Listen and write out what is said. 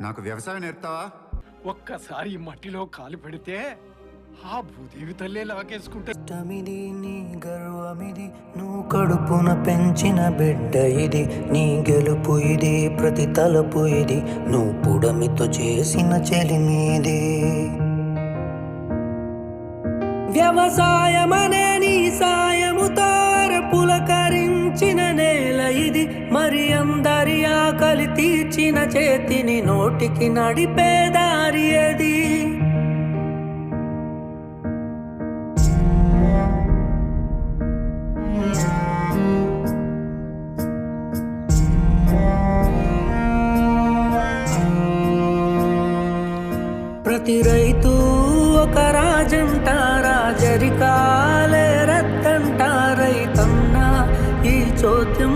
నాకు వ్యవసాయం నేర్పుతావా? ఒక్కసారి ఈ మట్టిలో కాలు పెడితే ఆ భూదేవి తల్లే లాగేసుకుంటే ఇష్టమిది నీ గర్వమిది నువ్వు కడుపున పెంచిన బిడ్డ ఇది. నీ గెలుపు ఇది ప్రతి తలపు ఇది. నువ్వు పుడమితో చేసిన చెలిమీది వ్యవసాయమనే నీ సాయముతో పులకరించిన నేల ఇది. వారందరి ఆకలి తీర్చిన చేతిని నోటికి నడిపే దారి అది. ప్రతి రైతు ఒక రాజంటారా జరికాలే రత్తంటారైతన్నా ఈ చోద్యం